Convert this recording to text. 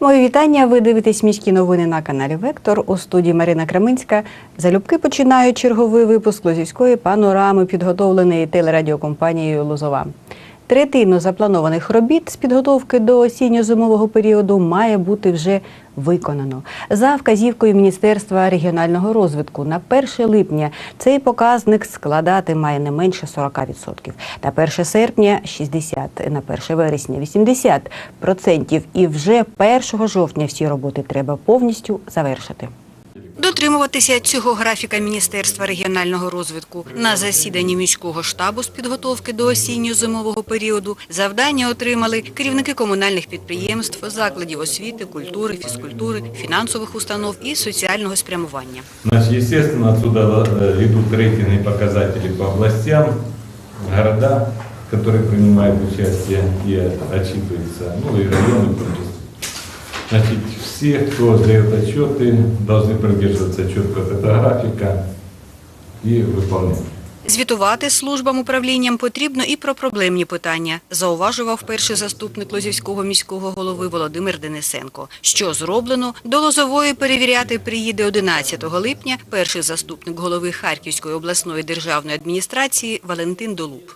Мої вітання. Ви дивитесь міські новини на каналі Вектор. У студії Марина Краминська. Залюбки починають черговий випуск Лозівської панорами, підготовленої телерадіокомпанією Лозова. Третину запланованих робіт з підготовки до осінньо-зимового періоду має бути вже виконано. За вказівкою Міністерства регіонального розвитку на 1 липня цей показник складати має не менше 40%. На 1 серпня 60%, на 1 вересня 80%. І вже 1 жовтня всі роботи треба повністю завершити. Дотримуватися цього графіка Міністерства регіонального розвитку на засіданні міського штабу з підготовки до осінньо-зимового періоду завдання отримали керівники комунальних підприємств, закладів освіти, культури, фізкультури, фінансових установ і соціального спрямування. Значит, естественно, отсюда э, идут рейтинги показатели по областям, города, которые принимают участие и отчитываются, ну и районы в том числе. Значит, все, кто сдает отчеты, должны придерживаться четко от этого графика и выполнять. Звітувати службам управлінням потрібно і про проблемні питання, зауважував перший заступник Лозівського міського голови Володимир Денисенко. Що зроблено, до Лозової перевіряти приїде 11 липня перший заступник голови Харківської обласної державної адміністрації Валентин Долуб.